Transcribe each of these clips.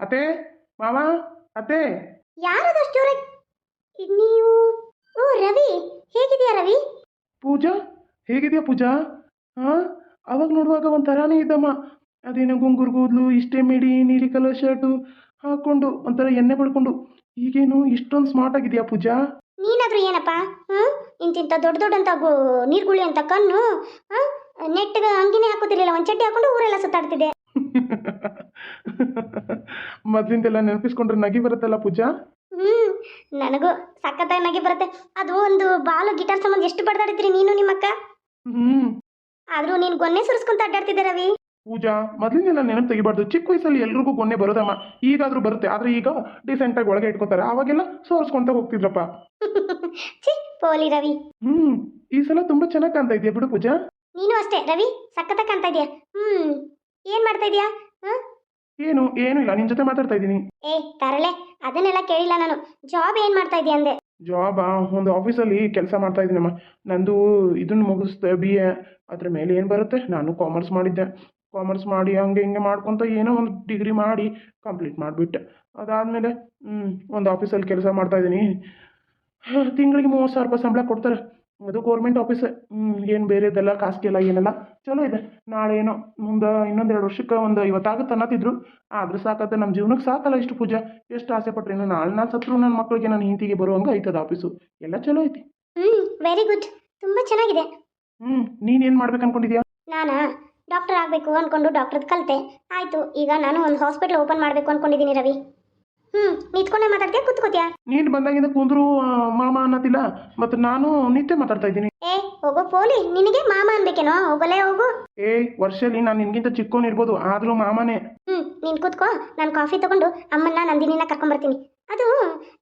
ಅತ್ತೆ ಮಾವ ಅತ್ತೆ. ಯಾರದಷ್ಟು ಜೋರಾಗಿ ನೀವು? ಓ ರವಿ ಹೇಗಿದೆಯಾ ರವಿ? ಪೂಜಾ ಹೇಗಿದೆಯಾ ಪೂಜಾ? ಹಾ ಅವಾಗ ನೋಡುವಾಗ ಒಂಥರಾನೇ ಇದ್ದಮ್ಮ. ಅದೇನು ಗುಂಗುರು ಕೂದಲು ಇಷ್ಟೇ ಮಿಡಿ ನೀಲಿ ಕಲರ್ ಶರ್ಟು ಹಾಕೊಂಡು ಒಂಥರ ಎಣ್ಣೆ ಬಳ್ಕೊಂಡು. ಈಗೇನು ಇಷ್ಟೊಂದು ಸ್ಮಾರ್ಟ್ ಆಗಿದೆಯಾ ಪೂಜಾ? ನೀನಾದ್ರೂ ಏನಪ್ಪ? ಇಂತಿಂಥ ದೊಡ್ಡ ದೊಡ್ಡಂತ ಗು ನೀರ್ಗುಳಿ ಅಂತ ಕಣ್ಣು ಹಾಂ ನೆಟ್ಗೆ ಅಂಗಿನೇ ಹಾಕೋತಿರ್ಲಿಲ್ಲ ಒಂದು ಚಡ್ಡಿ ಹಾಕೊಂಡು ಊರೆಲ್ಲ ಸುತ್ತಾಡ್ತಿದ್ದೆ. ಮೊದಲಿಂದೆಲ್ಲ ನೆನಪಿಸ್ಕೊಂಡ್ರೆ ನಗಿ ಬರುತ್ತಲ್ಲ ಪೂಜಾ? ಹ್ಮ್ ನನಗೂ ಸಖತ್ತಾಗಿ ನಗೆ ಬರುತ್ತೆ. ಅದು ಒಂದು ಬಾಲು ಗಿಟಾರ್ ಸಂಬಂಧ ಎಷ್ಟು ಬಡ್ದಾಡಿದ್ರಿ ನೀನು ನಿಮ್ಮಕ್ಕ? ಹ್ಮ್. ಆದ್ರೂ ನೀನ್ ಗೊನ್ನೆ ಸುರಿಸ್ಕೊಂತ ಅಡ್ಡಾಡ್ತಿದ್ದೆ ರವಿ. ಪೂಜಾ ಮೊದಲಿಂದೆಲ್ಲ ನೆನಪು ತೆಗಿಬಾರ್ದು. ಚಿಕ್ಕ ವಯಸ್ಸಲ್ಲಿ ಎಲ್ರಿಗೂ ಗೊನ್ನೆ ಬರೋದಮ್ಮ. ಈಗಾದ್ರೂ ಬರುತ್ತೆ. ಆದ್ರೆ ಈಗ ಡಿಸೆಂಟಾಗಿ ಒಳಗೆ ಇಟ್ಕೋತಾರೆ. ಅವಾಗೆಲ್ಲ ಸೋರಿಸ್ಕೊಂತ ಹೋಗ್ತಿದ್ರಪ್ಪ. ಛೀ ಪೋಲಿ ರವಿ. ಹ್ಮ್ ಈ ಸಲ ತುಂಬಾ ಚೆನ್ನಾಗಿ ಕಾಣ್ತಾ ಇದೆಯಾ ಬಿಡು ಪೂಜಾ? ನೀನು ಅಷ್ಟೇ. ರವಿ ಸಖತ್ತಾಗಿ ಕಾಣ್ತಾ ಇದೆಯಾ? ಹ್ಞೂ ಏನು ಮಾಡ್ತಾ ಇದೀಯಾ? ಏನು ಏನು ಇಲ್ಲ ನಿನ್ನ ಜೊತೆ ಮಾತಾಡ್ತಾ ಇದ್ದೀನಿ. ಏ ತರಲೆ ಅದನ್ನೆಲ್ಲ ಕೇಳಿಲ್ಲ ನಾನು. ಜಾಬ್ ಏನು ಮಾಡ್ತಾ ಇದೀಯ ಅಂದೆ? ಜಾಬಾ ಒಂದು ಆಫೀಸಲ್ಲಿ ಕೆಲಸ ಮಾಡ್ತಾ ಇದ್ದೀನಮ್ಮ ನಂದು ಇದನ್ನು ಮುಗಿಸ್ದೆ ಬಿ ಎ ಅದ್ರ ಮೇಲೆ ಏನು ಬರುತ್ತೆ? ನಾನು ಕಾಮರ್ಸ್ ಮಾಡಿದ್ದೆ. ಕಾಮರ್ಸ್ ಮಾಡಿ ಹಂಗೆ ಹಿಂಗೆ ಮಾಡ್ಕೊಂತ ಏನೋ ಒಂದು ಡಿಗ್ರಿ ಮಾಡಿ ಕಂಪ್ಲೀಟ್ ಮಾಡಿಬಿಟ್ಟೆ. ಅದಾದಮೇಲೆ ಒಂದು ಆಫೀಸಲ್ಲಿ ಕೆಲಸ ಮಾಡ್ತಾ ಇದ್ದೀನಿ. ತಿಂಗಳಿಗೆ ಮೂವತ್ತು ಸಾವಿರ ರೂಪಾಯಿ ಸಂಬಳ ಕೊಡ್ತಾರೆ. ಅದು ಗೌರ್ಮೆಂಟ್ ಆಫೀಸ್ ಏನು ಬೇರೆದೆಲ್ಲ ಖಾಸಗಿ ಎಲ್ಲ ಏನೆಲ್ಲ. ಚಲೋ ಇದೆ. ನಾಳೆ ಏನೋ ಮುಂದೆ ಇನ್ನೊಂದೆರಡು ವರ್ಷಕ್ಕೆ ಒಂದು ಇವತ್ತಾಗುತ್ತೆ ಅನ್ನತ್ತಿದ್ರು. ಆದ್ರೆ ಸಾಕತ್ತೆ ನಮ್ಮ ಜೀವನಕ್ಕೆ ಸಾಕಲ್ಲ ಇಷ್ಟು ಪೂಜೆ. ಎಷ್ಟು ಆಸೆ ಪಟ್ರೇನು ನಾಳೆ ನಾನು ಸತ್ರು ನನ್ನ ಮಕ್ಕಳಿಗೆ ನನ್ನ ಹಿಂತಿಗೆ ಬರುವಂಗೆ ಐತದ ಆಫೀಸು. ಎಲ್ಲ ಚಲೋ ಐತಿ. ಹ್ಮ್ ವೆರಿ ಗುಡ್ ತುಂಬ ಚೆನ್ನಾಗಿದೆ. ಹ್ಞೂ ನೀನೇನು ಮಾಡ್ಬೇಕು ಅನ್ಕೊಂಡಿದ್ಯಾ? ನಾನು? ಡಾಕ್ಟರ್ ಆಗಬೇಕು ಅಂದ್ಕೊಂಡು ಡಾಕ್ಟರ್ ಕಲಿತೆ. ಆಯಿತು ಈಗ ನಾನು ಒಂದು ಹಾಸ್ಪಿಟ್ಲ್ ಓಪನ್ ಮಾಡಬೇಕು ಅಂದ್ಕೊಂಡಿದ್ದೀನಿ ರವಿ. ಹ್ಞೂ ನಿಂತ್ಕೊಂಡೆ ಮಾತಾಡ್ತೀಯಾ ಕೂತ್ಕೋತೀಯಾ? ನೀನು ಬಂದಾಗಿಂದ ಕುಂದ್ರು ಮಾಮ ಮತ್ತೆ ಮತ್ತು ನಾನು ನಿತ್ಯ ಮಾತಾಡ್ತಾ ಇದ್ದೀನಿ. ಏ ಹೋಗೋ ಪೋಲಿ ನಿನಗೆ ಮಾಮ ಅನ್ಬೇಕೇನೋ ಹೋಗಲೇ ಹೋಗು. ಏ ವರ್ಷದಲ್ಲಿ ನಾನು ಚಿಕ್ಕೋನ್ ಇರ್ಬೋದು ಆದರೂ ಮಾಮನೇ. ಹ್ಮ್ ನೀನು ಕೂತ್ಕೋ ನಾನು ಕಾಫಿ ತಗೊಂಡು ಅಮ್ಮನ್ನ ನಂದಿನಿನ ಕರ್ಕೊಂಬರ್ತೀನಿ. ಅದು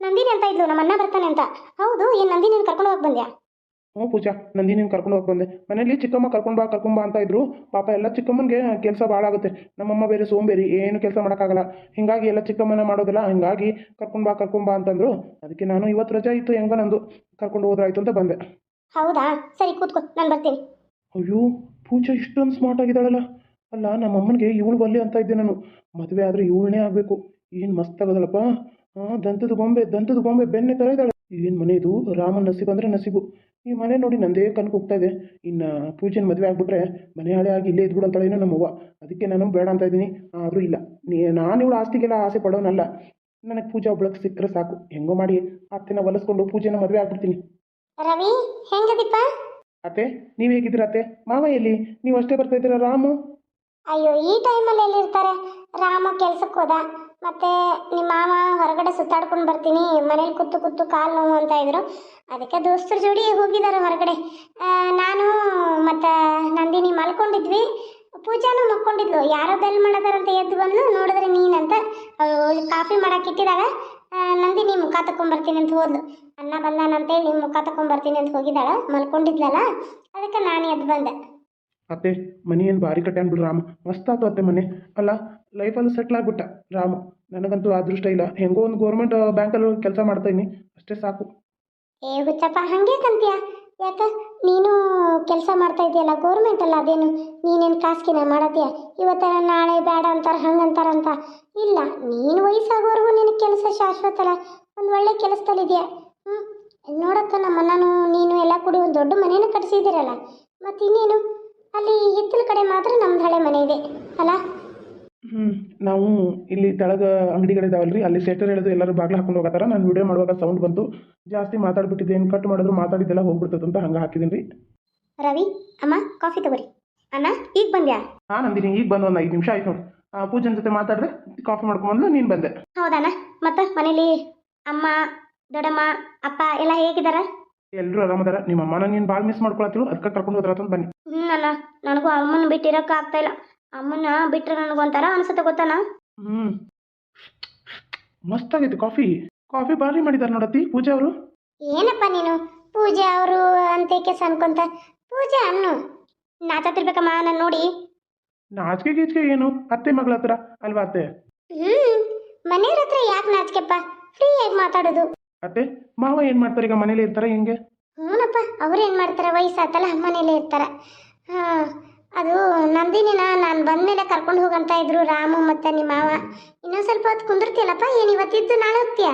ನಂದಿನಿ ಅಂತ ಇದ್ಲು ನಮ್ಮ ಅಣ್ಣ ಬರ್ತಾನೆ ಅಂತ. ಹೌದು ಈ ನಂದಿನಿನ ಕರ್ಕೊಂಡು ಹೋಗಿ ಬಂದ್ಯಾ? ಹ್ಞೂ ಪೂಜಾ ನಂದಿನಿನ ಕರ್ಕೊಂಡು ಹೋಗಿ ಬಂದೆ. ಮನೇಲಿ ಚಿಕ್ಕಮ್ಮ ಕರ್ಕೊಂಡು ಬಾ ಕರ್ಕೊಂಡು ಬಾ ಅಂತ ಇದ್ರು. ಪಾಪ ಎಲ್ಲ ಚಿಕ್ಕಮ್ಮನಿಗೆ ಕೆಲಸ ಭಾಳ ಆಗುತ್ತೆ. ನಮ್ಮಮ್ಮ ಬೇರೆ ಸೋಂಬೇರಿ ಏನು ಕೆಲಸ ಮಾಡೋಕ್ಕಾಗಲ್ಲ. ಹಿಂಗಾಗಿ ಎಲ್ಲ ಚಿಕ್ಕಮ್ಮನ ಮಾಡೋದಿಲ್ಲ. ಹಿಂಗಾಗಿ ಕರ್ಕೊಂಡು ಬಾ ಕರ್ಕೊಂಡು ಬಾ ಅಂತಂದ್ರು. ಅದಕ್ಕೆ ನಾನು ಇವತ್ತು ರಜಾ ಇತ್ತು ಹೆಂಗ ನಂದು. ಕರ್ಕೊಂಡು ಹೋದ್ರಾಯ್ತು ಅಂತ ಬಂದೆ. ಹೌದಾ? ಸರಿ ಕೂತ್ಕೋ. ನಾನು ಬರ್ತೀನಿ. ಅಯ್ಯೋ ಪೂಜಾ ಇಷ್ಟೊಂದು ಸ್ಮಾರ್ಟ್ ಆಗಿದ್ದಾಳಲ್ಲ. ಅಲ್ಲ ನಮ್ಮಮ್ಮನಿಗೆ ಇವಳು ಬಲ್ಲಿ ಅಂತ ಇದ್ದೆ ನಾನು. ಮದುವೆ ಆದರೆ ಇವಳನ್ನೇ ಆಗಬೇಕು. ಏನು ಮಸ್ತ್ ಆಗೋದಲ್ಲಪ್ಪ ಹಾಂ ದಂತದ ಗೊಂಬೆ ದಂತದ ಗೊಂಬೆ ಬೆನ್ನೆ ಥರ ಇದ್ದಾಳೆ. ಏನು ಮನೆ ಇದು? ರಾಮನ ನಸೀಬು ಅಂದರೆ ನಸೀಬು. ಈ ಮನೆ ನೋಡಿ ನಂದೇ ಕಣ್ಕ್ ಹೋಗ್ತಾ ಇದೆ. ಇನ್ನು ಪೂಜೆನ ಮದುವೆ ಆಗಿಬಿಟ್ರೆ ಮನೆ ಹಳೆ ಆಗಿ ಇಲ್ಲೇ ಇದ್ಬಿಡು ಏನೋ ನಮ್ಮವ್ವ. ಅದಕ್ಕೆ ನಾನು ಬೇಡ ಅಂತ ಇದ್ದೀನಿ. ಆದರೂ ಇಲ್ಲ. ನೀ ನಾನು ಇವಳು ಆಸ್ತಿಗೆಲ್ಲ ಆಸೆ ಪಡೋನಲ್ಲ. ನನಗೆ ಪೂಜಾ ಒಬ್ಳಕ್ಕೆ ಸಿಕ್ಕರೆ ಸಾಕು. ಹೆಂಗೋ ಮಾಡಿ ಅತ್ತೆನ ಒಲಿಸ್ಕೊಂಡು ಪೂಜೆನ ಮದುವೆ ಆಗ್ಬಿಡ್ತೀನಿ. ರವಿ ಹೆಂಗದಿಪ್ಪ ಅತ್ತೆ ನೀವು ಹೇಗಿದ್ದೀರ ಅತ್ತೆ? ಮಾವ ಎಲ್ಲಿ? ನೀವು ಅಷ್ಟೇ ಬರ್ತಾ ಇದ್ದೀರಾ ರಾಮು? ಅಯ್ಯೋ ಈ ಟೈಮಲ್ಲಿ ಎಲ್ಲಿರ್ತಾರೆ? ರಾಮ ಕೆಲ್ಸಕ್ಕೆ ಹೋದ. ಮತ್ತೆ ನಿಮ್ಮ ಮಾವ ಹೊರಗಡೆ ಸುತ್ತಾಡ್ಕೊಂಡು ಬರ್ತೀನಿ, ಮನೇಲಿ ಕೂತು ಕೂತು ಕಾಲು ನೋವು ಅಂತ ಇದ್ರು. ಅದಕ್ಕೆ ದೋಸ್ತರ ಜೋಡಿ ಹೋಗಿದ್ದಾರೆ ಹೊರಗಡೆ. ನಾನು ಮತ್ತು ನಂದಿನಿ ಮಲ್ಕೊಂಡಿದ್ವಿ. ಪೂಜಾನು ಮಕ್ಕೊಂಡಿದ್ಲು ಯಾರೋ ಬೆಲ್ ಮಾಡೋದಾರಂತ ಎದ್ದು ಬಂದು ನೋಡಿದ್ರೆ ನೀನಂತ ಕಾಫಿ ಮಾಡಕ್ಕೆ ಇಟ್ಟಿದಾಗ ನಂದಿನಿ ಮುಖ ತಕೊಂಡ್ಬರ್ತೀನಿ ಅಂತ ಹೋದ್ಲು. ಅನ್ನ ಬಂದಾನಂತೇಳಿ ಮುಖ ತಕೊಂಡ್ಬರ್ತೀನಿ ಅಂತ ಹೋಗಿದ್ದಾಳ. ಮಲ್ಕೊಂಡಿದ್ಲಲ್ಲ, ಅದಕ್ಕೆ ನಾನು ಎದ್ದು ಬಂದೆ. ಅತ್ತೆ, ಮನೆ ಏನು ಭಾರಿ ಕಟ್ಟಾನ್ ಬಿಡು ರಾಮ. ಆತು ಅತ್ತೆ ಮನೆ. ಅಲ್ಲ ಲೈಫಲ್ಲಿ ಸೆಟ್ಲ್ ಆಗ್ಬಿಟ್ಟ ರಾಮ. ನನಗಂತೂ ಅದೃಷ್ಟ ಇಲ್ಲ. ಹೆಂಗೋ ಒಂದು ಗೌರ್ಮೆಂಟ್ ಬ್ಯಾಂಕಲ್ಲಿ ಕೆಲಸ ಮಾಡ್ತಾ ಇದ್ದೀನಿ. ಅಷ್ಟೇ ಸಾಕು. ಏ ಹುಚ್ಚಪ್ಪ, ಹಂಗೆ ಕಂತೀಯ? ಯಾಕ? ನೀನು ಕೆಲಸ ಮಾಡ್ತಾ ಇದೆಯಲ್ಲ ಗೌರ್ಮೆಂಟ್ ಅಲ್ಲ ಅದೇನು? ನೀನೇನು ಕಾಸ್ಕಿನ ಮಾಡತೀಯ? ಇವತ್ತ ನಾಳೆ ಬೇಡ ಅಂತಾರ ಹಂಗಂತಾರಂತ ಇಲ್ಲ, ನೀನು ವಯಸ್ಸಾಗೋವರೆಗೂ ನಿನಗೆ ಕೆಲಸ ಶಾಶ್ವತ ಅಲ್ಲ. ಒಂದು ಒಳ್ಳೆ ಕೆಲಸದಲ್ಲಿದೆಯಾ ಹ್ಞೂ ನೋಡಕ್ಕ ನಮ್ಮ ನಾನು ಎಲ್ಲ ಕೂಡಿ ಒಂದು ದೊಡ್ಡ ಮನೇನ ಕಟ್ಸಿದ್ದೀರಲ್ಲ. ಮತ್ತು ಇನ್ನೇನು ಅಲ್ಲಿ ಹಿತ್ತಲ ಕಡೆ ಮಾತ್ರ ನಮ್ದು ಹಳೆ ಮನೆ ಇದೆ, ಅಲ್ಲ? ಹ್ಞೂ ನಾವು ಇಲ್ಲಿ ತೆಳಗ ಅಂಗಡಿಗಳಿದಾವಲ್ರಿ ರೀ ಅಲ್ಲಿ ಸೆಟರ್ ಎಳೆದು ಎಲ್ಲರೂ ಬಾಗ್ಲು ಹಾಕೊಂಡು ಹೋಗತ್ತಾರ. ನಾನು ವಿಡಿಯೋ ಮಾಡುವಾಗ ಸೌಂಡ್ ಬಂತು. ಜಾಸ್ತಿ ಮಾತಾಡ್ಬಿಟ್ಟಿದ್ದೆ ಏನು ಕಟ್ ಮಾಡಿದ್ರು ಮಾತಾಡಿದ್ದೆಲ್ಲ ಹೋಗ್ಬಿಡ್ತದೆ ಅಂತ ಹಂಗೆ ಹಾಕಿದ್ದೀನಿ ರೀ ರವಿ ಅಮ್ಮ ಕಾಫಿ ತಗೋರಿ. ಅಣ್ಣ ಈಗ ಬಂದ್ಯಾ? ಹಾಂ ನಂದಿನಿ ಈಗ ಬಂದು ಒಂದು ಐದು ನಿಮಿಷ ಆಯ್ತು ನೋಡಿ. ಪೂಜನ್ ಜೊತೆ ಮಾತಾಡ್ರೆ ಕಾಫಿ ಮಾಡ್ಕೊಂಬಂದು ನೀನು ಬಂದೆ. ಹೌದಾ ಮತ್ತೆ ಮನೇಲಿ ಅಮ್ಮ ದೊಡ್ಡಮ್ಮ ಅಪ್ಪ ಎಲ್ಲ ಹೇಗಿದಾರ? ಎಲ್ಲರೂ ಆರಾಮದಾರ ನಿಮ್ಮ ಅಮ್ಮನ ನೀನು ಭಾಳ ಮಿಸ್ ಮಾಡ್ಕೊಳತ್ತಿರು ಅದಕ್ಕೆ ಕರ್ಕೊಂಡು ಹೋದ್ರ ಅಂತ ಬನ್ನಿ. ಹ್ಞೂ ಅಣ್ಣ ನನಗೂ ಅಮ್ಮನ ಬಿಟ್ಟಿರೋಕೆ ಆಗ್ತಾ ಇಲ್ಲ. ಅಮ್ಮನ ಬಿಟ್ಟರೆ ನನಗೊಂಥರ ಅನ್ಸುತ್ತೆ ಗೊತ್ತಾನ? ಹ್ಞೂ ಮಸ್ತಾಗೈತೆ ಕಾಫಿ. ಕಾಫಿ ಭಾರಿ ಮಾಡಿದಾರ ನೋಡತ್ತಿ ಪೂಜಾ ಅವರು. ಏನಪ್ಪ ನೀನು? ಪೂಜೆ ಅವರು ಅಂತೇಕೆ ಅನ್ಕೊಂತ? ಪೂಜೆ ಅನ್ನು. ನಾಚತಿರ್ಬೇಕಮ್ಮ ನಾನು ನೋಡಿ. ನಾಚಿಕೆ ಗೀಚಿಕೆ ಏನು? ಅತ್ತೆ ಮಗಳ ಹತ್ರ ಅಲ್ವಾ ಅತ್ತೆ? ಹ್ಞೂ ಮನೆಯವ್ರ ಹತ್ರ ಯಾಕೆ ನಾಚಿಕೆಪ್ಪ? ಫ್ರೀಯಾಗಿ ಮಾತಾಡೋದು. ಅತ್ತೆ ಮಾವ ಏನು ಮಾಡ್ತಾರೆ ಈಗ ಮನೇಲಿ ಇರ್ತಾರೆ ಹೆಂಗೆ? ಹ್ಞೂನಪ್ಪ ಅವ್ರು ಏನು ಮಾಡ್ತಾರೆ? ವಯಸ್ಸಾತಲ್ಲ ಮನೇಲೇ ಇರ್ತಾರೆ. ಹಾಂ. ಅದು ನಂದಿನಿನ ನಾನು ಬಂದ್ಮೇಲೆ ಕರ್ಕೊಂಡು ಹೋಗಂತ ಇದ್ರು ರಾಮು ಮತ್ತೆ ನಿಮ್ಮ ಮಾವ. ಇನ್ನೊಂದು ಸ್ವಲ್ಪ ಹೊತ್ತು ಕುಂದಿರ್ತೀಯಲ್ಲಪ್ಪ? ಏನು ಇವತ್ತಿದ್ದು ನಾಳೆ ಹೋಗ್ತೀಯ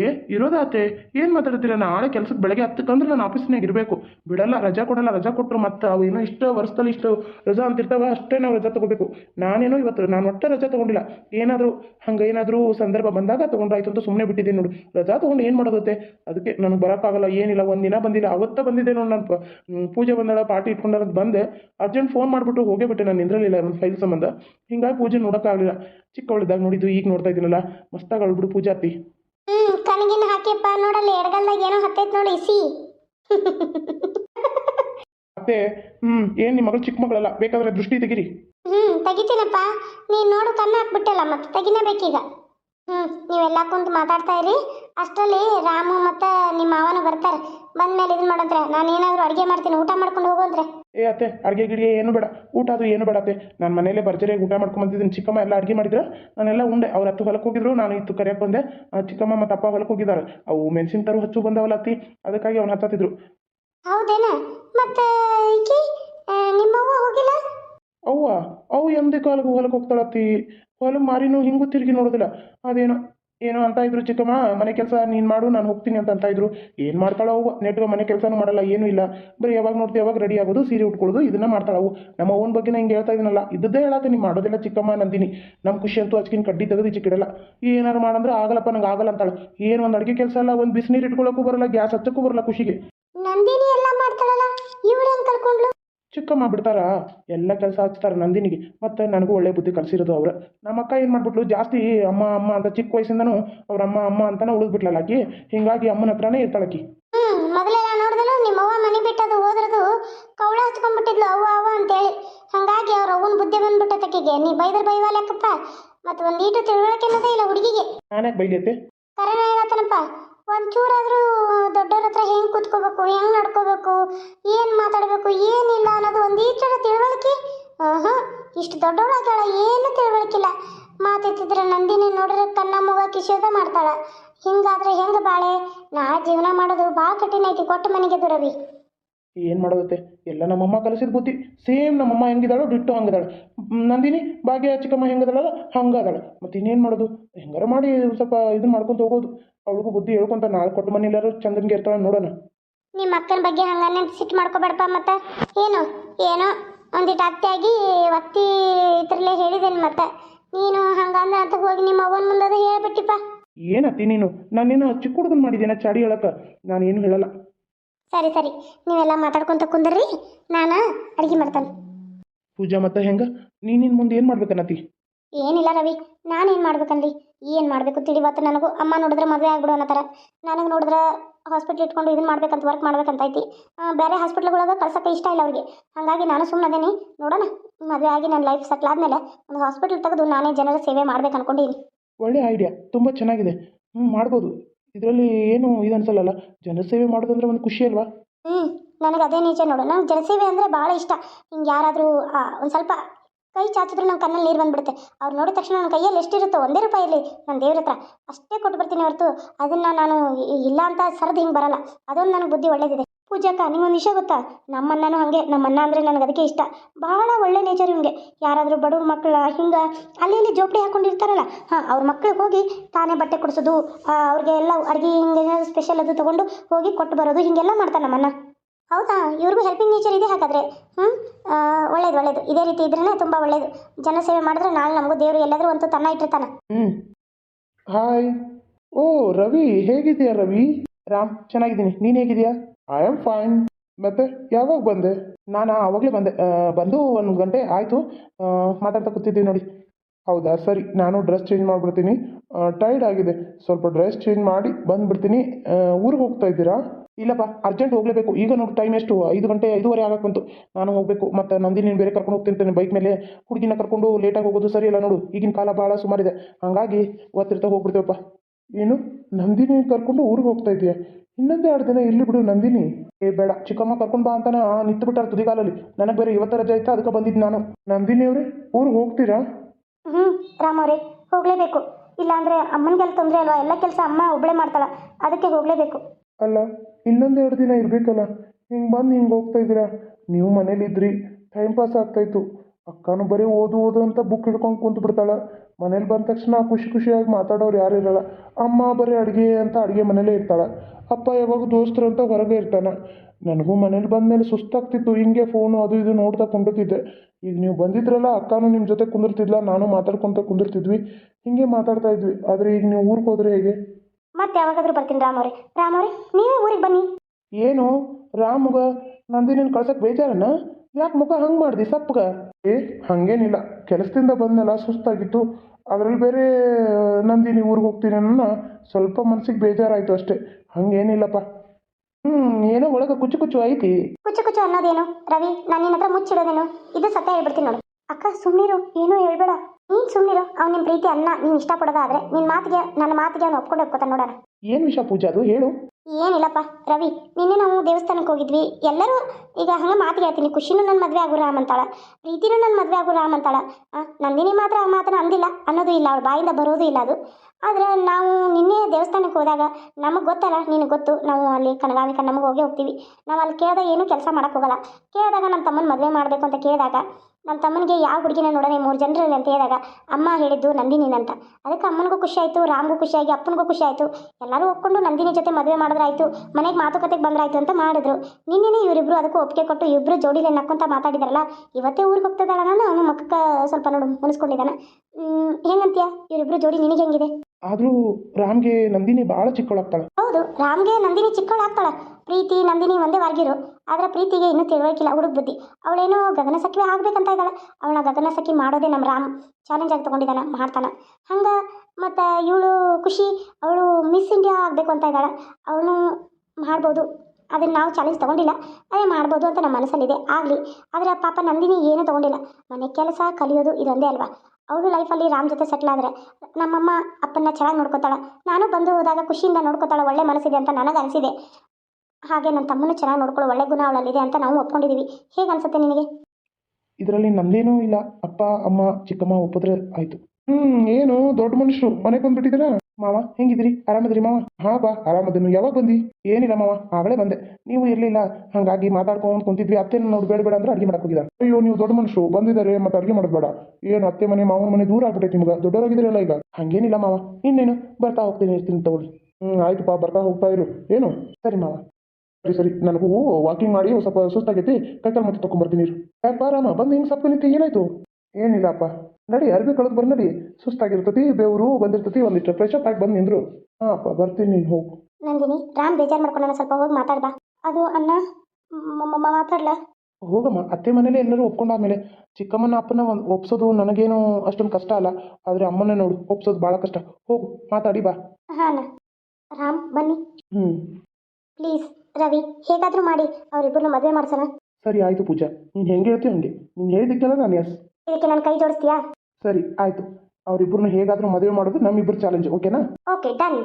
ಏ, ಇರೋದಾತೆ, ಏನು ಮಾತಾಡ್ತೀರ? ನಾಳೆ ಕೆಲ್ಸಕ್ಕೆ ಬೆಳಗ್ಗೆ ಹತ್ತಕ್ಕಂದ್ರೆ ನಾನು ಆಫೀಸ್ನಾಗ ಇರಬೇಕು. ಬಿಡಲ್ಲ, ರಜಾ ಕೊಡಲ್ಲ, ರಜಾ ಕೊಟ್ಟರು ಮತ್ತೆ ಅವು ಏನೋ ಇಷ್ಟು ವರ್ಷದಲ್ಲಿ ಇಷ್ಟು ರಜಾ ಅಂತಿರ್ತಾವ ಅಷ್ಟೇ ನಾವು ರಜಾ ತೊಗೋಬೇಕು. ನಾನೇನೋ ಇವತ್ತು, ನಾನು ಒಟ್ಟೆ ರಜಾ ತೊಗೊಂಡಿಲ್ಲ. ಏನಾದರೂ ಹಂಗೆ ಏನಾದರೂ ಸಂದರ್ಭ ಬಂದಾಗ ತೊಗೊಂಡ್ರಾಯ್ತು ಅಂತ ಸುಮ್ಮನೆ ಬಿಟ್ಟಿದ್ದೀನಿ ನೋಡು. ರಜಾ ತೊಗೊಂಡು ಏನು ಮಾಡೋದತ್ತೆ? ಅದಕ್ಕೆ ನನಗೆ ಬರೋಕ್ಕಾಗಲ್ಲ, ಏನಿಲ್ಲ, ಒಂದು ದಿನ ಬಂದಿಲ್ಲ. ಅವತ್ತ ಬಂದಿದ್ದೆ ನೋಡಿ ನಾನು ಪೂಜೆ ಬಂದಾಳ, ಪಾರ್ಟಿ ಇಟ್ಕೊಂಡಾರ ಬಂದೆ. ಅರ್ಜೆಂಟ್ ಫೋನ್ ಮಾಡಿಬಿಟ್ಟು ಹೋಗೇ ಬಿಟ್ಟೆ ನಾನು, ನಿಂದ್ರಲಿಲ್ಲ ಒಂದು ಫೈಲ್ ಸಂಬಂಧ. ಹಿಂಗಾಗಿ ಪೂಜೆ ನೋಡೋಕ್ಕಾಗಲಿಲ್ಲ. ಚಿಕ್ಕವಳಿದ್ದಾಗ ನೋಡಿದ್ದು, ಈಗ ನೋಡ್ತಾ ಇದ್ದೀನಲ್ಲ. ಮಸ್ತಾಗಿ ಅಳ್ಬಿಡು ಪೂಜಾತಿ ಹ್ಞೂ ನೋಡಲ್ಲ ಎಡಗಲ್ದಾಗ ಏನೋ ಹತ್ತೈತ್ ನೋಡಿ ಸಿ. ಮತ್ತೆ ಹ್ಮ್ ಏನ್ ನಿಮ್ಮ ಮಗಳು ಚಿಕ್ಕ ಮಗಳಲ್ಲ ಬೇಕಾದ್ರೆ ದೃಷ್ಟಿ ತೆಗಿರಿ. ಹ್ಞೂ ತೆಗಿತೀನಪ್ಪ. ನೀನು ನೋಡು ಕಣ್ಣು ಹಾಕ್ಬಿಟ್ಟಲ್ಲ ಮತ್ತೆ ತೆಗಿನೇಬೇಕೀಗ ಹ್ಞೂ ನೀವೆಲ್ಲ ಕುಂತು ಮಾತಾಡ್ತಾ ಇರಿ. ಅಷ್ಟರಲ್ಲಿ ರಾಮು ಮತ್ತು ನಿಮ್ಮ ಮಾವನು ಬರ್ತಾರೆ. ಬಂದ್ಮೇಲೆ ಇದನ್ನ ಮಾಡಂದ್ರೆ ನಾನು ಏನಾದರೂ ಅಡುಗೆ ಮಾಡ್ತೀನಿ ಊಟ ಮಾಡ್ಕೊಂಡು ಹೋಗೋಂದ್ರೆ ಏ ಅತ್ತೆ ಅಡುಗೆ ಗಿಡಿಗೆ ಏನು ಬೇಡ ಊಟ ಅದು ಏನು ಬೇಡ ಅತ್ತೆ. ನಾನು ಮನೇಲೆ ಭರ್ಜರಿಯಾಗಿ ಊಟ ಮಾಡ್ಕೊಂಬಂದಿದ್ದೀನಿ ಚಿಕ್ಕಮ್ಮ ಎಲ್ಲ ಅಡುಗೆ ಮಾಡಿದ್ರೆ. ನಾನೆಲ್ಲ ಉಂಡೆ. ಅವ್ರ ಹತ್ತು ಹೊಲಕ್ಕೆ ಹೋಗಿದ್ರು ನಾನು ಇತ್ತು ಕರೆಯಕ್ಕೆ ಬಂದೆ. ಚಿಕ್ಕಮ್ಮ ಮತ್ತು ಅಪ್ಪ ಹೊಲಕ್ಕೆ ಹೋಗಿದ್ದಾರೆ. ಅವು ಮೆಣಸಿನ ತರು ಹಚ್ಚು ಬಂದವಲ್ಲ ಅತ್ತಿ ಅದಕ್ಕಾಗಿ ಅವ್ನು ಹತ್ತತ್ತಿದ್ರು ಹೌದೇನ? ಮತ್ತೆ ನಿಮ್ಮವ್ವ ಹೋಗಿಲ್ಲ? ಅವ್ವ? ಅವು ಎಂದೇ ಕಾಲಕ್ಕೆ ಹೊಲಕ್ಕೆ ಹೋಗ್ತಾಳತ್ತಿ ಹೊಲ ಮಾರಿನೂ ಹಿಂಗೂ ತಿರುಗಿ ನೋಡೋದಿಲ್ಲ. ಅದೇನೋ ಏನೋ ಅಂತ ಇದ್ರು, ಚಿಕ್ಕಮ್ಮ, ಮನೆ ಕೆಲಸ ನೀನು ಮಾಡು, ನಾನು ಹೋಗ್ತೀನಿ ಅಂತ ಅಂತ ಇದ್ರು. ಏನು ಮಾಡ್ತಾಳೋ ಅವು ನೆಟ್ಗೆ ಮನೆ ಕೆಲಸನೂ ಮಾಡಲ್ಲ, ಏನೂ ಇಲ್ಲ. ಬರೀ ಯಾವಾಗ ನೋಡ್ತೀವಿ ಯಾವಾಗ ರೆಡಿ ಆಗೋದು, ಸೀರೆ ಉಟ್ಕೊಳ್ಳೋದು, ಇದನ್ನ ಮಾಡ್ತಾಳೆ ಅವು. ನಮ್ಮ ಅವ್ವನ ಬಗ್ಗೆ ಹಿಂಗೆ ಹೇಳ್ತಾ ಇದೀನಲ್ಲ, ಇದ್ದದ್ದೇ ಹೇಳತ್ತೆ ನೀವು ಮಾಡೋದಿಲ್ಲ ಚಿಕ್ಕಮ್ಮ, ನಂದಿನಿ. ನಮ್ಮ ಖುಷಿ ಅಂತೂ ಅಚ್ಕಿನ ಕಡ್ಡಿ ತೆಗೆದು ಚಿಕ್ಕಿಡಲ್ಲ. ಏನಾರು ಮಾಡಂದ್ರೆ ಆಗಲ್ಲಪ್ಪ, ನಂಗೆ ಆಗಲ್ಲ ಅಂತಾಳೆ. ಏನು ಒಂದು ಅಡುಗೆ ಕೆಲಸ ಅಲ್ಲ, ಒಂದು ಬಿಸಿನೀರು ಇಟ್ಕೊಳ್ಳೋಕ್ಕೂ ಬರಲ್ಲ, ಗ್ಯಾಸ್ ಹಚ್ಚಕ್ಕೂ ಬರಲ್ಲ ಖುಷಿಗೆ. ನಂದಿನಿ ಎಲ್ಲ ಮಾಡ್ತಾಳಲ್ಲ, ಇವಳು ಚಿಕ್ಕಮ್ಮ ಬಿಡ್ತಾರ? ಎಲ್ಲ ಕೆಲಸ ಹಚ್ತಾರೆ ನಂದಿನಿಗೆ. ಮತ್ತು ನನಗೂ ಒಳ್ಳೆ ಬುದ್ಧಿ ಕಲಿಸಿರೋದು ಅವ್ರು. ನಮ್ಮ ಅಕ್ಕ ಏನು ಮಾಡ್ಬಿಟ್ಲು? ಜಾಸ್ತಿ ಅಮ್ಮ ಅಮ್ಮ ಅಂತ ಚಿಕ್ಕ ವಯಸ್ಸಿಂದನೂ ಅವ್ರ ಅಮ್ಮ ಅಮ್ಮ ಅಂತಾನೆ ಉಳಿದ್ಬಿಟ್ಲಲ್ಲ ಆಕಿ ಹಿಂಗಾಗಿ ಅಮ್ಮನ ಹತ್ರನೇ ಇರ್ತಾಳಕಿ ಹ್ಞೂ ಮೊದಲೆಲ್ಲ ನೋಡಿದ್ರು ನಿಮ್ಮವ್ವ ಮನೆ ಬಿಟ್ಟದು ಹೋದ್ರದು ಕವಳ ಹಚ್ಕೊಂಡ್ಬಿಟ್ಟಿದ್ಲು ಅವ್ವ ಅವ್ವ ಅಂತೇಳಿ. ಹಾಗಾಗಿ ಅವ್ರ ಅವ್ವನ ಬುದ್ಧಿ ಬಂದ್ಬಿಟ್ಟತಕ್ಕಿಗೆ ನೀ ಬೈದ್ರ ಬೈವಾಲ್ಯಾಕಪ್ಪ ಮತ್ತು ಒಂದೀಟು ತಿಳುವಳಿಕೆ ಅನ್ನೋದೇ ಇಲ್ಲ ಹುಡುಗಿಗೆ. ನಾನ್ಯಾಕೆ ಬೈಲಿಯತ್ತೆ ಕರೆನ ಹೇಳತ್ತನಪ್ಪ ಒಂಚೂರಾದರೂ ಕೂತ್ಕೋಬೇಕು, ಹೆಂಗೆ ನಡ್ಕೋಬೇಕು, ಏನು ಮಾತಾಡಬೇಕು, ಏನಿಲ್ಲ ಅನ್ನೋದು ಒಂದೀಟರ ತಿಳುವಳಿಕೆ. ಆಹಾ, ಇಷ್ಟು ದೊಡ್ಡವಳಾಗ್ಯಾಳ ಏನು ತಿಳುವಳಿಕಿಲ್ಲ. ಮಾತೆತ್ತಿದ್ರೆ ನಂದಿನಿ ನೋಡಿದ್ರೆ ಕಣ್ಣ ಮುಗ ಕಿಶೋದ ಮಾಡ್ತಾಳ. ಹಿಂಗಾದ್ರೆ ಹೆಂಗೆ ಬಾಳೆ? ನಾ ಜೀವನ ಮಾಡೋದು ಭಾಳ ಕಠಿಣ ಐತಿ, ಕೊಟ್ಟ ಮನೆಗೆ ದುರವಿ. ಏನು ಮಾಡೋದತ್ತೆ ಎಲ್ಲ ನಮ್ಮಮ್ಮ ಕಲಿಸಿದ ಬುದ್ಧಿ. ಸೇಮ್ ನಮ್ಮಮ್ಮ ಹೆಂಗಿದಾಳೋ ಡಿಟ್ಟು ಹಂಗದಾಳೆ ನಂದಿನಿ ಭಾಗ್ಯ ಚಿಕ್ಕಮ್ಮ ಹೆಂಗದಾಳಲ್ಲ ಹಂಗದಾಳೆ. ಮತ್ತು ಇನ್ನೇನು ಮಾಡೋದು? ಹೆಂಗಾರ ಮಾಡಿ ಸ್ವಲ್ಪ ಇದನ್ನ ಮಾಡ್ಕೊಂತ ಹೋಗೋದು. ಅವಳಿಗೂ ಬುದ್ಧಿ ಹೇಳ್ಕೊಂತ ನಾಳೆ ಕೊಟ್ಟು ಇಲ್ಲಾರು ಚಂದನ್ಗೆ ಇರ್ತಾಳೆ ನೋಡೋಣ. ನಿಮ್ಮ ಅಕ್ಕನ ಬಗ್ಗೆ ಹಂಗಾನೆ ಸಿಟ್ಟು ಮಾಡ್ಕೋಬೇಡಪ್ಪ ಮತ್ತೆ. ಏನು? ಏನು? ಒಂದಿಟ್ಟು ಅತ್ತೆಯಾಗಿ ಒತ್ತಿ ಇದ್ರಲ್ಲೇ ಹೇಳಿದೇನು ಮತ್ತೆ ನೀನು ಹಂಗಂದ್ರೆ ಅಂತ ಹೋಗಿ ನಿಮ್ಮ ಅವ್ವನ ಮುಂದೆ ಅದು ಹೇಳ್ಬಿಟ್ಟಿಪ್ಪ. ಏನತ್ತಿ ನೀನು? ನಾನೇನು ಚಿಕ್ಕ ಹುಡುಗನ್ ಮಾಡಿದ್ದೀನ ಚಾಡಿ ಹೇಳತ್ತ ನಾನು ಏನು ಹೇಳಲ್ಲ. ಸರಿ ಸರಿ. ನೀವೆಲ್ಲ ಮಾತಾಡ್ಕೊಂತ ಕುಂದ್ರಿ. ನಾನು ಅಡುಗೆ ಮಾಡ್ತಾನೆ. ಪೂಜಾ ಮತ್ತೆ ಹೆಂಗ? ನೀನಿನ್ ಮುಂದೆ ಏನು ಮಾಡ್ಬೇಕನ್ನತಿ ಏನಿಲ್ಲ ರವಿ ನಾನೇನು ಮಾಡ್ಬೇಕನ್ರಿ? ಏನು ಮಾಡಬೇಕು ತಿಳಿವತ್ತು ನನಗೂ? ಅಮ್ಮ ನೋಡಿದ್ರೆ ಮದುವೆ ಆಗ್ಬಿಡು ಅನ್ನತಾರ ನನಗೆ ನೋಡಿದ್ರೆ ಹಾಸ್ಪಿಟ್ಲ್ ಇಟ್ಕೊಂಡು ಇದನ್ನ ಮಾಡ್ಬೇಕಂತ ವರ್ಕ್ ಮಾಡ್ಬೇಕಂತ ಐತಿ. ಆ, ಬೇರೆ ಹಾಸ್ಪಿಟ್ಲ್ಗಳಾಗ ಕಳ್ಸಕ್ಕ ಇಷ್ಟ ಇಲ್ಲ ಅವ್ರಿಗೆ. ಹಾಗಾಗಿ ನಾನು ಸುಮ್ಮನೆ ಅದೇನಿ. ನೋಡೋಣ ಮದುವೆ ಆಗಿ ನನ್ನ ಲೈಫ್ ಸೆಟ್ಲ್ ಆದಮೇಲೆ ಒಂದು ಹಾಸ್ಪಿಟ್ಲ್ ತೆಗೆದು ನಾನೇ ಜನರ ಸೇವೆ ಮಾಡ್ಬೇಕು ಅನ್ಕೊಂಡಿದ್ದೀನಿ ಒಳ್ಳೆ ಐಡಿಯಾ ತುಂಬ ಚೆನ್ನಾಗಿದೆ. ಹ್ಞೂ ಮಾಡ್ಬೋದು. ಇದರಲ್ಲಿ ಏನು ಇದು ಅನ್ಸಲ್ಲಲ್ಲ? ಜನಸೇವೆ ಮಾಡೋದಂದ್ರೆ ಒಂದು ಖುಷಿ ಅಲ್ವಾ? ಹ್ಞೂ ನನಗೆ ಅದೇ ನಿಜ ನೋಡು. ನಂಗೆ ಜನಸೇವೆ ಅಂದರೆ ಭಾಳ ಇಷ್ಟ. ಹಿಂಗೆ ಯಾರಾದರೂ ಒಂದು ಸ್ವಲ್ಪ ಕೈ ಚಾಚಿದ್ರೆ ನನ್ನ ಕಣ್ಣಲ್ಲಿ ನೀರು ಬಂದ್ಬಿಡುತ್ತೆ. ಅವ್ರು ನೋಡಿದ ತಕ್ಷಣ ನನ್ನ ಕೈಯಲ್ಲಿ ಎಷ್ಟಿರುತ್ತೋ ಒಂದೇ ರೂಪಾಯಿ ಇರಲಿ ನನ್ನ ದೇವ್ರ ಹತ್ರ. ಅಷ್ಟೇ ಕೊಟ್ಟು ಬರ್ತೀನಿ ಹೊರತು. ಅದನ್ನು ನಾನು ಇಲ್ಲ ಅಂತ ಸರದು ಹಿಂಗೆ ಬರಲ್ಲ. ಅದೊಂದು ನನಗೆ ಬುದ್ಧಿ ಒಳ್ಳೇದಿದೆ. ಪೂಜಾಕ ನಿಮ್ಗೊಂದು ವಿಷಯ ಗೊತ್ತಾ? ನಮ್ಮಣ್ಣನೂ ಹಾಗೆ, ನಮ್ಮಣ್ಣ ಅಂದರೆ ನನಗೆ ಅದಕ್ಕೆ ಇಷ್ಟ. ಭಾಳ ಒಳ್ಳೆ ನೇಚರ್ ಇವ್ನಿಗೆ. ಯಾರಾದರೂ ಬಡವ್ರ ಮಕ್ಕಳ ಹಿಂಗೆ ಅಲ್ಲಿ ಇಲ್ಲಿ ಜೋಪಡಿ ಹಾಕೊಂಡಿರ್ತಾರಲ್ಲ, ಹಾಂ, ಅವ್ರ ಮಕ್ಳಿಗೆ ಹೋಗಿ ತಾನೇ ಬಟ್ಟೆ ಕೊಡಿಸೋದು ಅವ್ರಿಗೆ ಎಲ್ಲ ಅಡುಗೆ ಹಿಂಗೆ ಏನಾದ್ರು ಸ್ಪೆಷಲ್ ಅದು ತೊಗೊಂಡು ಹೋಗಿ ಕೊಟ್ಟು ಬರೋದು, ಹಿಂಗೆಲ್ಲ ಮಾಡ್ತಾನೆ ನಮ್ಮಣ್ಣ. ಹೌದಾ? ಇವ್ರಿಗೂ ಹೆಲ್ಪಿಂಗ್ ನೇಚರ್ ಇದೆ ಹಾಗಾದರೆ. ಹ್ಞೂ ಒಳ್ಳೇದು ಒಳ್ಳೇದು. ಇದೇ ರೀತಿ ಇದ್ರೇ ತುಂಬ ಒಳ್ಳೇದು. ಜನಸೇವೆ ಮಾಡಿದ್ರೆ ನಾಳೆ ನಮಗೂ ದೇವರು ಎಲ್ಲಾದರೂ ಅಂತೂ ತನ್ನ ಇಟ್ಟಿರ್ತಾನೆ. ಹ್ಞೂ ಹಾಯ್ ಓ, ರವಿ ಹೇಗಿದೆಯಾ ರವಿ? ರಾಮ್, ಚೆನ್ನಾಗಿದ್ದೀನಿ. ನೀನು ಹೇಗಿದೆಯಾ ಐ ಆಮ್ ಫೈನ್ ಮತ್ತೆ ಯಾವಾಗ ಬಂದೆ? ನಾನು ಆವಾಗಲೇ ಬಂದೆ. ಬಂದು ಒಂದು ಗಂಟೆ ಆಯಿತು. ಮಾತಾಡ್ತಾ ಕೂತಿದ್ದೀವಿ ನೋಡಿ. ಹೌದಾ? ಸರಿ. ನಾನು ಡ್ರೆಸ್ ಚೇಂಜ್ ಮಾಡಿಬಿಡ್ತೀನಿ. ಟೈರ್ಡ್ ಆಗಿದೆ. ಸ್ವಲ್ಪ ಡ್ರೆಸ್ ಚೇಂಜ್ ಮಾಡಿ ಬಂದುಬಿಡ್ತೀನಿ. ಊರಿಗೆ ಹೋಗ್ತಾ ಇದ್ದೀರಾ? ಇಲ್ಲಪ್ಪ ಅರ್ಜೆಂಟ್ ಹೋಗಲೇಬೇಕು. ಈಗ ನೋಡಿ ಟೈಮ್ ಎಷ್ಟು? ಐದು ಗಂಟೆ, ಐದೂವರೆ ಆಗಕ್ಕೆ ಬಂತು. ನಾನು ಹೋಗಬೇಕು. ಮತ್ತು ನಂದಿನಿ ಬೇರೆ ಕರ್ಕೊಂಡು ಹೋಗ್ತಿರ್ತೀನಿ. ಬೈಕ್ ಮೇಲೆ ಹುಡುಗಿನ ಕರ್ಕೊಂಡು ಲೇಟಾಗಿ ಹೋಗೋದು ಸರಿ ಇಲ್ಲ ನೋಡು. ಈಗಿನ ಕಾಲ ಭಾಳ ಸುಮಾರಿದೆ. ಹಾಗಾಗಿ ಒತ್ತಿರ್ತಾ ಹೋಗ್ಬಿಡ್ತೀವಪ್ಪ. ಏನು? ನಂದಿನಿ ಕರ್ಕೊಂಡು ಊರಿಗೆ ಹೋಗ್ತಾ ಇದೆಯಾ? ಎರಡು ದಿನ ಇರ್ಲಿ ಬಿಡು ನಂದಿನಿ. ಏ ಬೇಡ. ಚಿಕ್ಕಮ್ಮ ಕರ್ಕೊಂಡು ಬಾ ಅಂತಾನೆ ನಿಂತು ಬಿಟ್ಟಾರ ತುದಿಗಾಲಲ್ಲಿ. ನನಗೆ ಬೇರೆ ಇವತ್ತು ರಜೆ ಆಯ್ತಾ ಅದಕ್ಕೆ ಬಂದಿದ್ದು ನಾನು. ನಂದಿನಿ ಅವರೇ ಊರಿಗೆ ಹೋಗ್ತೀರಾ? ಹ್ಞೂ ರಾಮವ್ರೆ ಹೋಗಲೇಬೇಕು. ಇಲ್ಲಾಂದ್ರೆ ಅಮ್ಮನಿಗೆಲ್ಲ ತೊಂದರೆ ಅಲ್ವಾ? ಎಲ್ಲ ಕೆಲಸ ಅಮ್ಮ ಒಬ್ಳೆ ಮಾಡ್ತಾಳ. ಅದಕ್ಕೆ ಹೋಗಲೇಬೇಕು. ಅಲ್ಲ ಇನ್ನೊಂದು ಎರಡು ದಿನ ಇರಬೇಕಲ್ಲ. ಹಿಂಗೆ ಬಂದು ಹಿಂಗೆ ಹೋಗ್ತಾ ಇದ್ದೀರಾ? ನೀವು ಮನೇಲಿದ್ರಿ. ಟೈಮ್ ಪಾಸ್ ಆಗ್ತಾಯಿತ್ತು ಅಕ್ಕನೂ ಬರೀ ಓದು ಓದು ಅಂತ ಬುಕ್ ಹಿಡ್ಕೊಂಡು ಕುಂತು ಬಿಡ್ತಾಳೆ. ಮನೇಲಿ ಬಂದ ತಕ್ಷಣ ಖುಷಿ ಖುಷಿಯಾಗಿ ಮಾತಾಡೋರು ಯಾರು ಇರಲ್ಲ. ಅಮ್ಮ ಬರೀ ಅಡುಗೆ ಅಂತ ಅಡುಗೆ ಮನೇಲೇ ಇರ್ತಾಳೆ. ಅಪ್ಪ ಯಾವಾಗ ದೋಸ್ತರು ಅಂತ ಹೊರಗೆ ಇರ್ತಾನೆ. ನನಗೂ ಮನೇಲಿ ಬಂದಮೇಲೆ ಸುಸ್ತಾಗ್ತಿತ್ತು. ಹಿಂಗೆ ಫೋನು ಅದು ಇದು ನೋಡ್ತಾ ಕುಂಡುತ್ತಿದ್ದೆ ಈಗ ನೀವು ಬಂದಿದ್ರಲ್ಲ ಅಕ್ಕನೂ ನಿಮ್ಮ ಜೊತೆ ಕುಂದಿರ್ತಿದ್ಲ ನಾನು ಮಾತಾಡ್ಕೊತ ಕುಂದಿರ್ತಿದ್ವಿ. ಹಿಂಗೆ ಮಾತಾಡ್ತಾ ಇದ್ವಿ. ಆದರೆ ಈಗ ನೀವು ಊರಿಗೆ ಹೋದ್ರೆ ಹೇಗೆ? ಮತ್ತೆ ಯಾವಾಗಾದ್ರೂ ಬರ್ತೀನಿ ರಾಮವ್ರೆ ರಾಮವ್ರೆ ನೀವೇ ಊರಿಗೆ ಬನ್ನಿ. ಏನು? ರಾಮುಗ ನಂದಿನ ಕಳ್ಸಕ್ಕೆ ಬೇಜಾರನ? ಯಾಕೆ ಮುಖ ಹಂಗೆ ಮಾಡ್ದಿ ಸಪ್ಪಗ? ಏ ಹಂಗೇನಿಲ್ಲ. ಕೆಲಸದಿಂದ ಬಂದಲ್ಲ ಸುಸ್ತಾಗಿತ್ತು. ಅದರಲ್ಲಿ ಬೇರೆ ನಂದಿನಿ ಊರಿಗೆ ಹೋಗ್ತೀನಿ ಅನ್ನೋ ಸ್ವಲ್ಪ ಮನ್ಸಿಗೆ ಬೇಜಾರಾಯಿತು ಅಷ್ಟೇ. ಹಂಗೇನಿಲ್ಲಪ್ಪ. ಹ್ಞೂ ಏನೋ ಒಳಗೆ ಕುಚ್ಚು ಕುಚ್ಚು ಐತಿ ಕುಚ್ಚು ಕುಚ್ಚು ಅನ್ನೋದೇನು? ರವಿ ನಾನು ನಿನ್ನ ಹತ್ರ ಮುಚ್ಚಿಡೋದೇನು? ಇದು ಸತ್ಯ ಹೇಳ್ಬಿಡ್ತೀನಿ ನೋಡು. ಅಕ್ಕ ಸುಮ್ಮನಿರು ಏನೂ ಹೇಳ್ಬೇಡ. ನೀನು ಸುಮ್ಮನಿರು ಅವ್ನು ನಿಮ್ಮ ಪ್ರೀತಿ ಅನ್ನ ನೀನು ಇಷ್ಟಪಡೋದಾದ್ರೆ ನಿನ್ನ ಮಾತಿಗೆ ನನ್ನ ಮಾತಿಗೆ ಅವ್ನು ಒಪ್ಕೊಂಡು ಒಪ್ಕೊತಾನೆ ನೋಡೋಣ. ಏನು ವಿಷಯ ಪೂಜಾ ಅದು? ಹೇಳು. ಏನಿಲ್ಲಪ್ಪ ರವಿ ನಿನ್ನೆ ನಾವು ದೇವಸ್ಥಾನಕ್ಕೆ ಹೋಗಿದ್ವಿ. ಎಲ್ಲರೂ ಈಗ ಹಂಗೆ ಮಾತು ಹೇಳ್ತೀನಿ. ಖುಷಿನೂ ನನ್ನ ಮದುವೆ ಆಗು ರಾಮ್ ಅಂತಾಳ. ಪ್ರೀತಿನೂ ನನ್ನ ಮದುವೆ ಆಗು ರಾಮ್ ಅಂತಾಳ. ಆ, ನಂದಿನಿ ಮಾತ್ರ ಆ ಮಾತನ್ನ ಅಂದಿಲ್ಲ ಅನ್ನೋದು ಇಲ್ಲ ಅವಳ ಬಾಯಿಂದ ಬರೋದು ಇಲ್ಲ ಅದು. ಆದರೆ ನಾವು ನಿನ್ನೆ ದೇವಸ್ಥಾನಕ್ಕೆ ಹೋದಾಗ ನಮಗೆ ಗೊತ್ತಲ್ಲ ನಿನಗೆ ಗೊತ್ತು ನಾವು ಅಲ್ಲಿ ಕನಗಾವಿಕ ನಮಗೆ ಹೋಗೇ ಹೋಗ್ತೀವಿ. ನಾವು ಅಲ್ಲಿ ಕೇಳಿದಾಗ ಏನೂ ಕೆಲಸ ಮಾಡೋಕ್ಕೆ ಹೋಗಲ್ಲ. ಕೇಳಿದಾಗ ನಮ್ಮ ತಮ್ಮನ ಮದುವೆ ಮಾಡಬೇಕು ಅಂತ ಕೇಳಿದಾಗ ನಮ್ಮ ತಮ್ಮನಿಗೆ ಯಾವ ಹುಡುಗಿನ ನೋಡೋಣ ಮೂರು ಜನರಲ್ಲಿ ಅಂತ ಹೇಳಿದಾಗ, ಅಮ್ಮ ಹೇಳಿದ್ದು ನಂದಿನಿನಂತ ಅದಕ್ಕೆ ಅಮ್ಮನಿಗೂ ಖುಷಿ ಆಯಿತು, ರಾಮ್ಗೂ ಖುಷಿಯಾಗಿ ಅಪ್ಪನಿಗೂ ಖುಷಿ ಆಯಿತು. ಎಲ್ಲರೂ ಒಪ್ಕೊಂಡು ನಂದಿನಿ ಜೊತೆ ಮದುವೆ ಮಾಡಿದ್ರಾಯ್ತು, ಮನೆಗೆ ಮಾತುಕತೆಗೆ ಬಂದ್ರಾಯ್ತು ಅಂತ ಮಾಡಿದ್ರು. ನಿನ್ನೆನೇ ಇವರಿಬ್ರು ಅದಕ್ಕೂ ಒಪ್ಪಿಗೆ ಕೊಟ್ಟು ಇಬ್ಬರು ಜೋಡಿಲೆ ನಕ್ಕೊಂತ ಮಾತಾಡಿದಾರಲ್ಲ, ಇವತ್ತೇ ಊರಿಗೆ ಹೋಗ್ತದಲ್ಲ ನಾನು ಅವನು ಮಕ್ಕ ಸ್ವಲ್ಪ ನೋಡು ಮುನಿಸ್ಕೊಂಡಿದ್ದಾನೆ. ಹೆಂಗಂತೀಯ? ಇವರಿಬ್ರು ಜೋಡಿ ನಿನಗೆ ಹೆಂಗಿದೆ? ಆದರೂ ರಾಮ್ಗೆ ನಂದಿನಿ ಬಹಳ ಚಿಕ್ಕವಳಾಗ್ತಾಳೆ ಹೌದು, ರಾಮ್ಗೆ ನಂದಿನಿ ಚಿಕ್ಕವಳು ಆಗ್ತಾಳೆ ಪ್ರೀತಿ, ನಂದಿನಿ ಒಂದೇ ವರ್ಗಿರು ಆದರೆ ಪ್ರೀತಿಗೆ ಇನ್ನೂ ತಿಳುವಳಿಕಿಲ್ಲ, ಹುಡುಗ ಬುದ್ಧಿ. ಅವಳೇನೋ ಗಗನ ಸಖಿ ಆಗ್ಬೇಕಂತ ಇದ್ದಾಳೆ. ಅವಳ ಗಗನ ಸಖಿ ಮಾಡೋದೇ ನಮ್ಮ ರಾಮ್. ಚಾಲೆಂಜ್ ಆಗಿ ತೊಗೊಂಡಿದ್ದಾನೆ, ಮಾಡ್ತಾನೆ. ಹಂಗೆ ಮತ್ತು ಇವಳು ಖುಷಿ, ಅವಳು ಮಿಸ್ ಇಂಡಿಯಾ ಆಗಬೇಕು ಅಂತ ಇದ್ದಾಳೆ. ಅವನು ಮಾಡ್ಬೋದು. ಅದನ್ನ ನಾವು ಚಾಲೆಂಜ್ ತಗೊಂಡಿಲ್ಲ. ಅದೇ ಮಾಡ್ಬೋದು ಅಂತ ನಮ್ಮ ಮನಸ್ಸಲ್ಲಿದೆ. ಆಗಲಿ. ಆದರೆ ಪಾಪ ನಂದಿನಿ ಏನೂ ತಗೊಂಡಿಲ್ಲ. ಮನೆ ಕೆಲಸ, ಕಲಿಯೋದು ಇದೊಂದೇ ಅಲ್ವಾ? ಅವಳು ಲೈಫಲ್ಲಿ ರಾಮ್ ಜೊತೆ ಸೆಟ್ಲ್ ಆದರೆ ನಮ್ಮಮ್ಮ ಅಪ್ಪನ್ನ ಚೆನ್ನಾಗಿ ನೋಡ್ಕೊತಾಳೆ. ನಾನು ಬಂದು ಹೋದಾಗ ಖುಷಿಯಿಂದ ನೋಡ್ಕೊತಾಳೆ, ಒಳ್ಳೆ ಮನಸ್ಸಿದೆ ಅಂತ ನನಗೆ ಅನಿಸಿದೆ. ಹಾಗೆ ನನ್ನ ತಮ್ಮನ ಚೆನ್ನಾಗಿ ನೋಡ್ಕೊಳ್ಳೋ ಒಳ್ಳೆ ಗುಣ ಅವಳಲ್ಲಿದೆ ಅಂತ ನಾವು ಒಪ್ಕೊಂಡಿದ್ದೀವಿ ಹೇಗೆ ಅನ್ಸುತ್ತೆ ನಿನಗೆ? ಇದರಲ್ಲಿ ನಂದೇನೂ ಇಲ್ಲ. ಅಪ್ಪ, ಅಮ್ಮ, ಚಿಕ್ಕಮ್ಮ ಒಪ್ಪಿದ್ರೆ ಆಯ್ತು. ಹ್ಮ್, ಏನು? ದೊಡ್ಡ ಮನುಷ್ಯರು. ಮನೆಗೆ ಬಂದ್ಬಿಟ್ಟಿದ್ದೀರಾ? ಮಾವ ಹೆಂಗಿದ್ರಿ ಆರಾಮದ್ರಿ ಮಾವ? ಹಾ ಬಾ, ಆರಾಮದನು. ಯಾವಾಗ ಬಂದಿ? ಏನಿಲ್ಲ ಮಾವ ಆಗಳೆ ಬಂದೆ. ನೀವು ಇರಲಿಲ್ಲ, ಹಾಗಾಗಿ ಮಾತಾಡ್ಕೊಂಡು ಕುಂತಿದ್ವಿ. ಅತ್ತೆನ ನೋಡಿ ಬೇಡ ಅಂದ್ರೆ ಅಡುಗೆ ಮಾಡಕ್ಕೆ ಹೋಗಿದ್ದಾರೆ ಅಯ್ಯೋ, ನೀವು ದೊಡ್ಡ ಮನುಷ್ಯರು, ಬಂದಿದ್ದಾರೆ ಮತ್ತೆ ಅಡುಗೆ ಮಾಡೋದು ಬೇಡ. ಏನು ಅತ್ತೆ ಮನೆ, ಮಾವನ ಮನೆ ದೂರ ಆಗ್ಬಿಟ್ಟೈತಿ ನಿಮ್ಗೆ? ದೊಡ್ಡವರಾಗಿದ್ದೀರಲ್ಲ ಈಗ? ಹಂಗೇನಿಲ್ಲ ಮಾವ. ಇನ್ನೇನು? ಬರ್ತಾ ಹೋಗ್ತೀನಿ, ಇರ್ತೀನಿ ತಗೊಳ್ಳಿ. ಆಯ್ತು ಆಯ್ತುಪ್ಪ ಬರ್ತಾ ಹೋಗ್ತಾ ಇರು. ಏನು? ಸರಿ ಮಾವ. ಸರಿ ಸರಿ. ನನಗೂ ವಾಕಿಂಗ್ ಮಾಡಿ ಸ್ವಲ್ಪ ಸುಸ್ತಾಗೈತಿ. ಕೈಕಾಲು ಮತ್ತೆ ಯಾಕೆ ಬಾರಮ್ಮ ಬಂದು ಹಿಂಗೆ ಸ್ವಲ್ಪ ನಿಂತಿ, ಏನಾಯ್ತು? ಏನಿಲ್ಲಪ್ಪ. ನಡಿ ಅರ್ಬಿ ಕಳೆದು ಬರ್ ನಡಿ ಸುಸ್ತಾಗಿರ್ತತಿ ಬೆವರು ಬಂದಿರ್ತತಿ ಒಂದಿಷ್ಟು ಫ್ರೆಶ್ ಅಪ್ ಆಗಿ ಬಂದು ನಿಂದ್ರು. ಹಾಂ ಅಪ್ಪ ಬರ್ತೀನಿ ನೀನು ಹೋಗು. ನಂದಿನಿ ರಾಮ್ ಬೇಜಾರು ಮಾಡ್ಕೊಂಡ ಸ್ವಲ್ಪ ಹೋಗಿ ಮಾತಾಡ್ಬಾ ಅದು ಅಣ್ಣ ಮಾತಾಡ್ಲ? ಹೋಗಮ್ಮ ಅತ್ತೆ ಮನೇಲಿ ಎಲ್ಲರೂ ಒಪ್ಕೊಂಡಾದ್ಮೇಲೆ ಚಿಕ್ಕಮ್ಮನ ಅಪ್ಪನ ಒಂದು ಒಪ್ಸೋದು ನನಗೇನು ಅಷ್ಟೊಂದು ಕಷ್ಟ ಅಲ್ಲ. ಆದರೆ ಅಮ್ಮನ ನೋಡು ಒಪ್ಸೋದು ಭಾಳ ಕಷ್ಟ. ಹೋಗು ಮಾತಾಡಿ ಬಾ. ಹಾಂ ರಾಮ್ ಬನ್ನಿ. ಹ್ಞೂ ಪ್ಲೀಸ್ ರವಿ ಹೇಗಾದರೂ ಮಾಡಿ ಅವರಿಬ್ಬರನ್ನ ಮದುವೆ ಮಾಡ್ಸೋಣ. ಸರಿ ಆಯಿತು ಪೂಜಾ. ನೀನು ಹೆಂಗೆ ಹೇಳ್ತೀಯ ಹಂಗೆ? ನೀನು ಹೇಳಿದ್ದಕ್ಕೆಲ್ಲ ನಾನು ಎಸ್ ಇದಕ್ಕೆ ನನ್ನ ಕೈ ಜೋಡಿಸ್ತೀಯಾ? ಸರಿ ಆಯ್ತು. ಅವರಿಬ್ಬರನ್ನ ಹೇಗಾದರೂ ಮದುವೆ ಮಾಡೋದು ನಮ್ಮಿಬ್ಬರ ಚಾಲೆಂಜ್ ಓಕೆನಾ ಓಕೆ ಡನ್